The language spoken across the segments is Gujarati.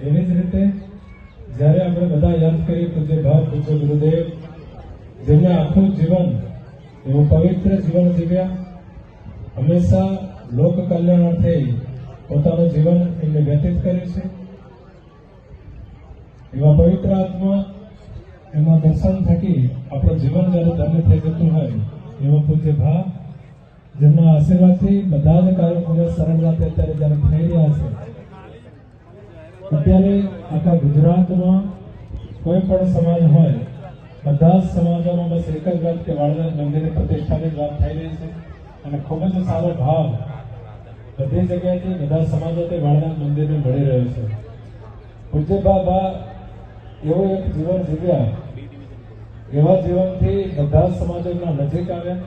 એવી જ રીતે જ્યારે આપણે બધા યાદ કરીએ પૂજ્ય ભાવ પૂજ્ય ગુરુદેવ, જેમને આખું જીવન એવું પવિત્ર જીવન જીવ્યા હંમેશા લોક કલ્યાણાર્થે પોતાનું જીવન એમને વ્યતીત કર્યું છે. એવા પવિત્ર આત્મા એમાં દર્શન થકી આપણું જીવન જ્યારે ધન્ય થઈ જતું હોય, એવા પૂજ્ય ભાવ જેમના આશીર્વાદથી બધા જ કાર્યક્રમો સરળતાથી અત્યારે જ્યારે થઈ રહ્યા છે અત્યારે આખા ગુજરાતમાં કોઈ પણ સમાજ હોય, બધા જ સમાજોમાં બસ એક જ વાત કે વાળંદ મંદિરની પ્રતિષ્ઠાની જ વાત થઈ રહી છે. અને ખૂબ જ સારો ભાવ બધી જગ્યાએથી બધા સમાજોથી વાળંદ મંદિરને મળી રહ્યો છે. પૂજ્ય બાબા એવો એક જીવન જીવ્યા. એવા જીવનથી બધા જ સમાજોના નજીક આવ્યા.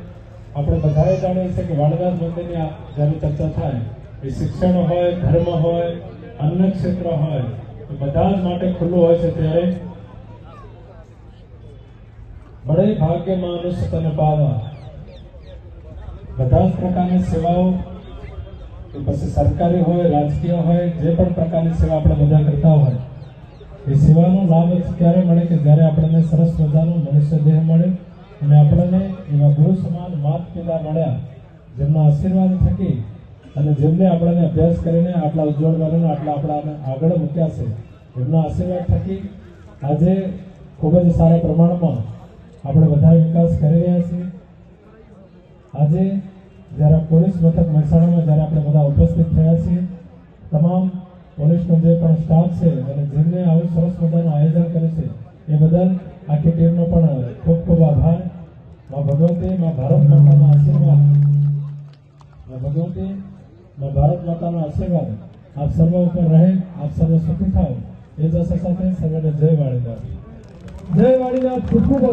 આપણે બધાએ જાણીએ છીએ કે વાળંદ મંદિરની જ્યારે ચર્ચા થાય, એ શિક્ષણ હોય, ધર્મ હોય અન્ય ક્ષેત્ર હોય, તો બધા જ માટે ખુલ્લું હોય છે ત્યારે? બડે ભાગ્ય માનુષ તને પાવા બધા જ પ્રકારની સેવાઓ પછી સરકારી હોય, રાજકીય હોય, જે પણ પ્રકારની સેવા આપણે બધા કરતા હોય, એ સેવાનો લાભ ક્યારે મળે કે જ્યારે આપણને સરસ મજાનો મનુષ્ય દેહ મળે અને આપણને એવા ગુરુ સમાન માત પિતા મળ્યા, જેમના આશીર્વાદ થકી અને જેમને આપણને અભ્યાસ કરીને આટલા ઉજ્જવળ બનીને આટલા આપણાને આગળ મૂક્યા છે, એમના આશીર્વાદ થકી આજે ખૂબ જ સારા પ્રમાણમાં આપણે બધા વિકાસ કરી રહ્યા છીએ. આજે જ્યારે પોલીસ મથક મહેસાણામાં જ્યારે આપણે બધા ઉપસ્થિત થયા છીએ, તમામ પોલીસનો જે પણ સ્ટાફ છે અને જેમને આવું સરસ મજાનું આયોજન કરે છે, એ બદલ આખી ટીમનો પણ ખૂબ ખૂબ આભાર. મા ભગવતી, મા ભારત માતાના આશીર્વાદ. મા ભગવતી મા ભારત માતાના આશીર્વાદ આપ સર્વ ઉપર રહે આપ સર્વ સુખી થાઓ એ દશા સાથે સર્વને જય વાળીદાસ જય વાડીનાથ ખૂબ